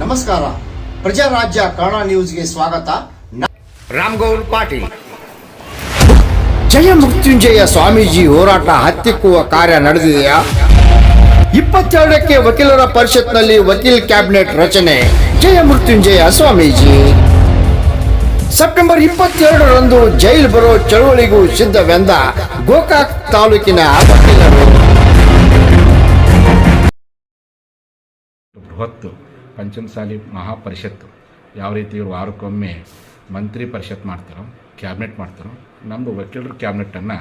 ನಮಸ್ಕಾರ. ಪ್ರಜಾರಾಜ್ಯ ಕನ್ನಡ ನ್ಯೂಸ್ಗೆ ಸ್ವಾಗತ. ರಾಮ್ಗೌರ್ ಪಾಟೀಲ್. ಜಯ ಮೃತ್ಯುಂಜಯ ಸ್ವಾಮೀಜಿ ಹೋರಾಟ ಹತ್ತಿಕ್ಕುವ ಕಾರ್ಯ ನಡೆದಿದೆಯಾ? ಇಪ್ಪತ್ತೆರಡಕ್ಕೆ ವಕೀಲರ ಪರಿಷತ್ನಲ್ಲಿ ವಕೀಲ್ ಕ್ಯಾಬಿನೆಟ್ ರಚನೆ. ಜಯ ಮೃತ್ಯುಂಜಯ ಸ್ವಾಮೀಜಿ. ಸೆಪ್ಟೆಂಬರ್ ಇಪ್ಪತ್ತೆರಡರಂದು ಜೈಲು ಬರೋ ಚಳುವಳಿಗೂ ಸಿದ್ಧವೆಂದ ಗೋಕಾಕ್ ತಾಲೂಕಿನ ವಕೀಲರು ಬೃಹತ್ತು ಪಂಚಮಸಾಲಿ ಮಹಾಪರಿಷತ್ತು ಯಾವ ರೀತಿ ವಾರಕ್ಕೊಮ್ಮೆ ಮಂತ್ರಿ ಪರಿಷತ್ ಮಾಡ್ತಾರೋ, ಕ್ಯಾಬಿನೆಟ್ ಮಾಡ್ತಾರೋ ನಮ್ಮದು ವಕೀಲರ ಕ್ಯಾಬಿನೆಟನ್ನು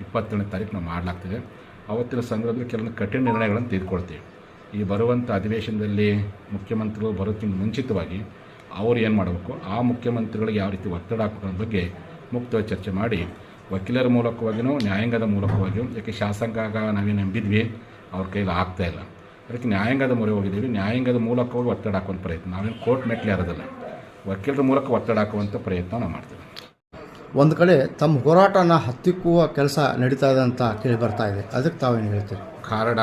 ಇಪ್ಪತ್ತೇಳನೇ ತಾರೀಕು ನಾವು ಮಾಡಲಾಗ್ತದೆ. ಅವತ್ತಿನ ಸಂದರ್ಭದಲ್ಲಿ ಕೆಲವೊಂದು ಕಠಿಣ ನಿರ್ಣಯಗಳನ್ನು ತೆಗೆದುಕೊಳ್ತೀವಿ. ಈ ಬರುವಂಥ ಅಧಿವೇಶನದಲ್ಲಿ ಮುಖ್ಯಮಂತ್ರಿಗಳು ಬರೋಕ್ಕಿಂತ ಮುಂಚಿತವಾಗಿ ಅವ್ರು ಏನು ಮಾಡಬೇಕು? ಆ ಮುಖ್ಯಮಂತ್ರಿಗಳಿಗೆ ಯಾವ ರೀತಿ ಒತ್ತಡ ಹಾಕಬೇಕು ಅನ್ನೋ ಬಗ್ಗೆ ಮುಕ್ತವಾಗಿ ಚರ್ಚೆ ಮಾಡಿ ವಕೀಲರ ಮೂಲಕವಾಗಿಯೂ ನ್ಯಾಯಾಂಗದ ಮೂಲಕವಾಗಿಯೂ ಯಾಕೆ ಶಾಸಕಾಗ ನಾವೇನು ನಂಬಿದ್ವಿ ಅವ್ರ ಕೈಲಿ ಆಗ್ತಾ ಇಲ್ಲ. ಅದಕ್ಕೆ ನ್ಯಾಯಾಂಗದ ಮೊರೆ ಹೋಗಿದ್ದೀವಿ. ನ್ಯಾಯಾಂಗದ ಮೂಲಕವಾಗಿ ಒತ್ತಡ ಹಾಕುವಂಥ ಪ್ರಯತ್ನ. ನಾವೇನು ಕೋರ್ಟ್ ಮೆಟ್ಲೆ ಇರೋದಿಲ್ಲ ವಕೀಲರ ಮೂಲಕ ಒತ್ತಡ ಹಾಕುವಂಥ ಪ್ರಯತ್ನ ನಾವು ಮಾಡ್ತೀವಿ. ಒಂದು ಕಡೆ ತಮ್ಮ ಹೋರಾಟನ ಹತ್ತಿಕ್ಕುವ ಕೆಲಸ ನಡೀತಾ ಇದೆ ಅಂತ ಕೇಳಿ ಬರ್ತಾ ಇದೆ. ಅದಕ್ಕೆ ತಾವೇನು ಹೇಳ್ತೀರಿ? ಕಾರಣ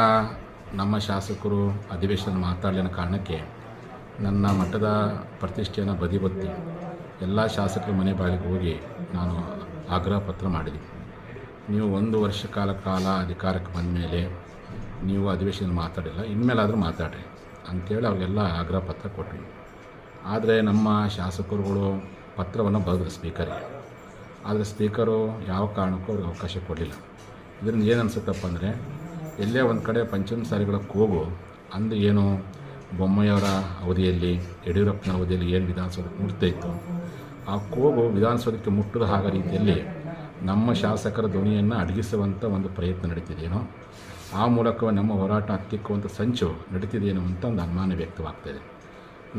ನಮ್ಮ ಶಾಸಕರು ಅಧಿವೇಶನ ಮಾತಾಡಲಿನ ಕಾರಣಕ್ಕೆ ನನ್ನ ಮಠದ ಪ್ರತಿಷ್ಠೆಯನ್ನು ಬದಿಗೊತ್ತಿ ಎಲ್ಲ ಶಾಸಕರ ಮನೆ ಬಾಗಿಲಿಗೆ ಹೋಗಿ ನಾನು ಆಗ್ರಹ ಪತ್ರ ಮಾಡಿದೆ. ನೀವು ಒಂದು ವರ್ಷ ಕಾಲ ಕಾಲ ಅಧಿಕಾರಕ್ಕೆ ಬಂದ ಮೇಲೆ ನೀವು ಅಧಿವೇಶನ ಮಾತಾಡಿಲ್ಲ, ಇನ್ಮೇಲಾದರೂ ಮಾತಾಡ್ರಿ ಅಂಥೇಳಿ ಅವ್ರಿಗೆಲ್ಲ ಆಗ್ರಹ ಪತ್ರ ಕೊಟ್ಟರು ಆದರೆ ನಮ್ಮ ಶಾಸಕರುಗಳು ಪತ್ರವನ್ನು ಬರೆದ್ರು ಸ್ಪೀಕರ್ಗೆ ಆದರೆ ಸ್ಪೀಕರು ಯಾವ ಕಾರಣಕ್ಕೂ ಅವ್ರಿಗೆ ಅವಕಾಶ ಕೊಡಲಿಲ್ಲ. ಇದರಿಂದ ಏನು ಅನಿಸುತ್ತಪ್ಪ ಅಂದರೆ ಎಲ್ಲೇ ಒಂದು ಕಡೆ ಸಾರಿಗಳಕ್ಕೆ ಕೂಗು ಅಂದು ಏನು ಬೊಮ್ಮೆಯವರ ಅವಧಿಯಲ್ಲಿ, ಯಡಿಯೂರಪ್ಪನ ಅವಧಿಯಲ್ಲಿ ಏನು ವಿಧಾನಸೌಧಕ್ಕೆ ಮುಟ್ತಾ ಇತ್ತು, ಆ ಕೋಗು ವಿಧಾನಸೌಧಕ್ಕೆ ಮುಟ್ಟದ ಹಾಗ ರೀತಿಯಲ್ಲಿ ನಮ್ಮ ಶಾಸಕರ ಧ್ವನಿಯನ್ನು ಅಡಗಿಸುವಂಥ ಒಂದು ಪ್ರಯತ್ನ ನಡೀತಿದೆಯೇನೋ, ಆ ಮೂಲಕ ನಮ್ಮ ಹೋರಾಟ ಹತ್ತಿಕ್ಕುವಂಥ ಸಂಚು ನಡೀತಿದೆಯೇನೋ ಅಂತ ಒಂದು ಅನುಮಾನ ವ್ಯಕ್ತವಾಗ್ತಾಯಿದೆ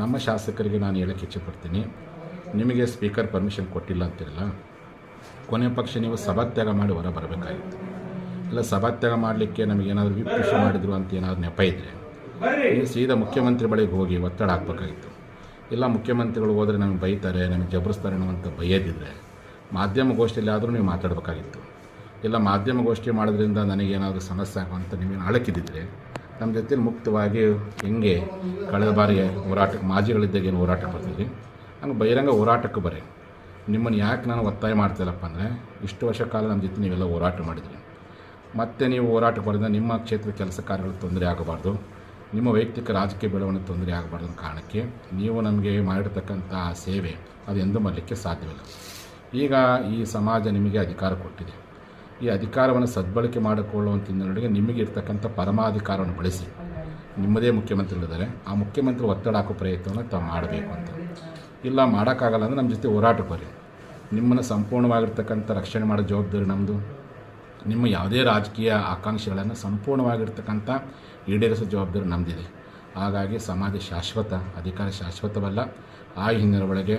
ನಮ್ಮ ಶಾಸಕರಿಗೆ ನಾನು ಹೇಳಕ್ಕೆ ಇಚ್ಛೆಪಡ್ತೀನಿ, ನಿಮಗೆ ಸ್ಪೀಕರ್ ಪರ್ಮಿಷನ್ ಕೊಟ್ಟಿಲ್ಲ ಅಂತಿರಲ್ಲ, ಕೊನೆ ಪಕ್ಷ ನೀವು ಸಭಾತ್ಯಾಗ ಮಾಡಿ ಹೊರ ಬರಬೇಕಾಗಿತ್ತು. ಇಲ್ಲ ಸಭಾತ್ಯಾಗ ಮಾಡಲಿಕ್ಕೆ ನಮಗೇನಾದರೂ ವಿಪ್ ಮಾಡಿದ್ರು ಅಂತ ಏನಾದರೂ ನೆಪ ಇದ್ದರೆ ಸೀದಾ ಮುಖ್ಯಮಂತ್ರಿ ಬಳಿಗೆ ಹೋಗಿ ಒತ್ತಡ ಹಾಕ್ಬೇಕಾಗಿತ್ತು. ಇಲ್ಲ ಮುಖ್ಯಮಂತ್ರಿಗಳು ಹೋದರೆ ನಮಗೆ ಬೈತಾರೆ, ನಮಗೆ ಜಬರಿಸ್ತಾರೆ ಅನ್ನುವಂಥ ಭಯದಿದ್ದರೆ ಮಾಧ್ಯಮಗೋಷ್ಠಿಯಲ್ಲಿ ಆದರೂ ನೀವು ಮಾತಾಡಬೇಕಾಗಿತ್ತು. ಇಲ್ಲ ಮಾಧ್ಯಮಗೋಷ್ಠಿ ಮಾಡೋದ್ರಿಂದ ನನಗೇನಾದರೂ ಸಮಸ್ಯೆ ಆಗುವಂಥ ನೀವೇನು ಅಳಕಿದ್ದಿದ್ರೆ ನಮ್ಮ ಜೊತೆ ಮುಕ್ತವಾಗಿ ಹೆಂಗೆ ಕಳೆದ ಬಾರಿ ಹೋರಾಟಕ್ಕೆ ಮಾಜಿಗಳಿದ್ದಾಗ ಏನು ಹೋರಾಟಕ್ಕೆ ಬರ್ತಿದ್ವಿ ಹಂಗೆ ಬಹಿರಂಗ ಹೋರಾಟಕ್ಕೂ ಬರೀ. ನಿಮ್ಮನ್ನು ಯಾಕೆ ನಾನು ಒತ್ತಾಯ ಮಾಡ್ತಿಲ್ಲಪ್ಪ ಅಂದರೆ ಇಷ್ಟು ವರ್ಷ ಕಾಲ ನಮ್ಮ ಜೊತೆ ನೀವೆಲ್ಲ ಹೋರಾಟ ಮಾಡಿದ್ರಿ. ಮತ್ತೆ ನೀವು ಹೋರಾಟ ಬರೆದ ನಿಮ್ಮ ಕ್ಷೇತ್ರದ ಕೆಲಸ ಕಾರ್ಯಗಳು ತೊಂದರೆ ಆಗಬಾರ್ದು. ನಿಮ್ಮ ವೈಯಕ್ತಿಕ ರಾಜಕೀಯ ಬೆಳವಣಿಗೆ ತೊಂದರೆ ಆಗಬಾರ್ದು ಕಾರಣಕ್ಕೆ ನೀವು ನಮಗೆ ಮಾಡಿರ್ತಕ್ಕಂಥ ಸೇವೆ ಅದು ಎಂದೂ ಮಾಡಲಿಕ್ಕೆ ಸಾಧ್ಯವಿಲ್ಲ. ಈಗ ಈ ಸಮಾಜ ನಿಮಗೆ ಅಧಿಕಾರ ಕೊಟ್ಟಿದೆ. ಈ ಅಧಿಕಾರವನ್ನು ಸದ್ಬಳಕೆ ಮಾಡಿಕೊಳ್ಳುವಂಥ ಹಿನ್ನೆಲೆಗೆ ನಿಮಗೆ ಇರ್ತಕ್ಕಂಥ ಪರಮಾಧಿಕಾರವನ್ನು ಬಳಸಿ. ನಿಮ್ಮದೇ ಮುಖ್ಯಮಂತ್ರಿಗಳಿದ್ದಾರೆ ಆ ಮುಖ್ಯಮಂತ್ರಿ ಒತ್ತಡ ಹಾಕೋ ಪ್ರಯತ್ನವನ್ನು ತಾವು ಮಾಡಬೇಕು ಅಂತ. ಇಲ್ಲ ಮಾಡೋಕ್ಕಾಗಲ್ಲ ಅಂದರೆ ನಮ್ಮ ಜೊತೆ ಹೋರಾಟಕ್ಕೆ ಬರ್ರಿ ನಿಮ್ಮನ್ನು ಸಂಪೂರ್ಣವಾಗಿರ್ತಕ್ಕಂಥ ರಕ್ಷಣೆ ಮಾಡೋ ಜವಾಬ್ದಾರಿ ನಮ್ಮದು ನಿಮ್ಮ ಯಾವುದೇ ರಾಜಕೀಯ ಆಕಾಂಕ್ಷೆಗಳನ್ನು ಸಂಪೂರ್ಣವಾಗಿರ್ತಕ್ಕಂಥ ಈಡೇರಿಸೋ ಜವಾಬ್ದಾರಿ ನಮ್ಮದಿದೆ ಹಾಗಾಗಿ ಸಮಾಜ ಶಾಶ್ವತ, ಅಧಿಕಾರ ಶಾಶ್ವತವಲ್ಲ. ಆ ಹಿನ್ನೆಲೆ ಒಳಗೆ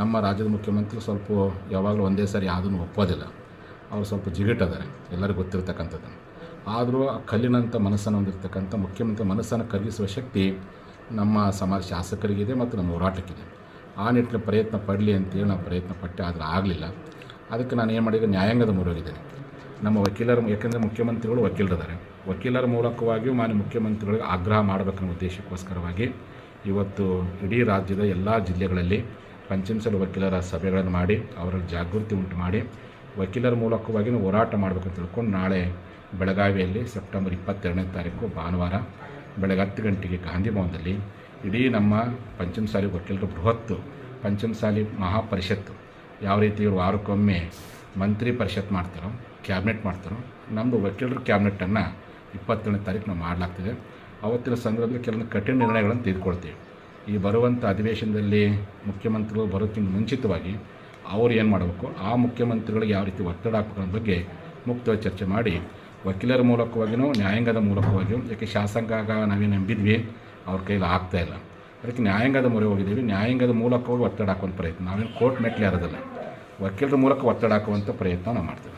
ನಮ್ಮ ರಾಜ್ಯದ ಮುಖ್ಯಮಂತ್ರಿ ಸ್ವಲ್ಪ ಯಾವಾಗಲೂ ಒಂದೇ ಸಾರಿ ಯಾವುದನ್ನು ಒಪ್ಪೋದಿಲ್ಲ. ಅವರು ಸ್ವಲ್ಪ ಜಿಗಿಟದಾರೆ, ಎಲ್ಲರಿಗೂ ಗೊತ್ತಿರ್ತಕ್ಕಂಥದ್ದು ಆದರೂ ಆ ಕಲ್ಲಿನಂಥ ಮನಸ್ಸನ್ನು ಹೊಂದಿರತಕ್ಕಂಥ ಮುಖ್ಯಮಂತ್ರಿ ಮನಸ್ಸನ್ನು ಕರಗಿಸುವ ಶಕ್ತಿ ನಮ್ಮ ಸಮಾಜ ಶಾಸಕರಿಗಿದೆ ಮತ್ತು ನಮ್ಮ ಹೋರಾಟಕ್ಕಿದೆ. ಆ ನಿಟ್ಟಿನ ಪ್ರಯತ್ನ ಪಡಲಿ ಅಂತೇಳಿ ನಾವು ಪ್ರಯತ್ನ ಪಟ್ಟೆ, ಆದರೆ ಆಗಲಿಲ್ಲ. ಅದಕ್ಕೆ ನಾನು ಏನು ಮಾಡಿದ್ರೆ ನ್ಯಾಯಾಂಗದ ಮೊರೆ ಹೋಗಿದ್ದೇನೆ ನಮ್ಮ ವಕೀಲರ, ಯಾಕೆಂದರೆ ಮುಖ್ಯಮಂತ್ರಿಗಳು ವಕೀಲರಿದ್ದಾರೆ. ವಕೀಲರ ಮೂಲಕವಾಗಿಯೂ ಮಾನ್ಯ ಮುಖ್ಯಮಂತ್ರಿಗಳಿಗೆ ಆಗ್ರಹ ಮಾಡಬೇಕನ್ನೋ ಉದ್ದೇಶಕ್ಕೋಸ್ಕರವಾಗಿ ಇವತ್ತು ಇಡೀ ರಾಜ್ಯದ ಎಲ್ಲ ಜಿಲ್ಲೆಗಳಲ್ಲಿ ಪಂಚಮಸಾಲಿ ವಕೀಲರ ಸಭೆಗಳನ್ನು ಮಾಡಿ, ಅವರಲ್ಲಿ ಜಾಗೃತಿ ಉಂಟು ಮಾಡಿ, ವಕೀಲರ ಮೂಲಕವಾಗಿ ಹೋರಾಟ ಮಾಡಬೇಕು ಅಂತ ತಿಳ್ಕೊಂಡು ನಾಳೆ ಬೆಳಗಾವಿಯಲ್ಲಿ ಸೆಪ್ಟೆಂಬರ್ ಇಪ್ಪತ್ತೆರಡನೇ ತಾರೀಕು ಭಾನುವಾರ ಬೆಳಗ್ಗೆ ಹತ್ತು ಗಂಟೆಗೆ ಗಾಂಧಿ ಭವನದಲ್ಲಿ ಇಡೀ ನಮ್ಮ ಪಂಚಮಸಾಲಿ ವಕೀಲರು ಬೃಹತ್ತು ಪಂಚಮಸಾಲಿ ಮಹಾಪರಿಷತ್ತು ಯಾವ ರೀತಿ ಇವರು ವಾರಕ್ಕೊಮ್ಮೆ ಮಂತ್ರಿ ಪರಿಷತ್ ಮಾಡ್ತಾರೋ ಕ್ಯಾಬಿನೆಟ್ ಮಾಡ್ತಾರೋ ನಮ್ಮದು ವಕೀಲರ ಕ್ಯಾಬಿನೆಟನ್ನು ಇಪ್ಪತ್ತೇಳನೇ ತಾರೀಕು ನಾವು ಮಾಡಲಾಗ್ತದೆ. ಅವತ್ತಿನ ಸಂದರ್ಭದಲ್ಲಿ ಕೆಲವೊಂದು ಕಠಿಣ ನಿರ್ಣಯಗಳನ್ನು ತೆಗೆದುಕೊಳ್ತೀವಿ. ಈ ಬರುವಂಥ ಅಧಿವೇಶನದಲ್ಲಿ ಮುಖ್ಯಮಂತ್ರಿಗಳು ಬರೋಕ್ಕಿಂತ ಮುಂಚಿತವಾಗಿ ಅವರು ಏನು ಮಾಡಬೇಕು, ಆ ಮುಖ್ಯಮಂತ್ರಿಗಳಿಗೆ ಯಾವ ರೀತಿ ಒತ್ತಡ ಹಾಕಬೇಕು ಅನ್ನೋ ಬಗ್ಗೆ ಮುಕ್ತವಾಗಿ ಚರ್ಚೆ ಮಾಡಿ, ವಕೀಲರ ಮೂಲಕವಾಗಿಯೂ ನ್ಯಾಯಾಂಗದ ಮೂಲಕವಾಗಿಯೂ ಯಾಕೆ ಶಾಸಕಾಗ ನಾವೇನು ನಂಬಿದ್ವಿ, ಅವ್ರ ಕೈಲಿ ಆಗ್ತಾಯಿಲ್ಲ ಅದಕ್ಕೆ ನ್ಯಾಯಾಂಗದ ಮೊರೆ ಹೋಗಿದ್ದೀವಿ. ನ್ಯಾಯಾಂಗದ ಮೂಲಕವಾಗಿ ಒತ್ತಡ ಹಾಕುವಂಥ ಪ್ರಯತ್ನ, ನಾವೇನು ಕೋರ್ಟ್ ಮೆಟ್ಲಿ ಇರೋದಿಲ್ಲ ವಕೀಲರ ಮೂಲಕ ಒತ್ತಡ ಹಾಕುವಂಥ ಪ್ರಯತ್ನ ನಾವು ಮಾಡ್ತೀವಿ.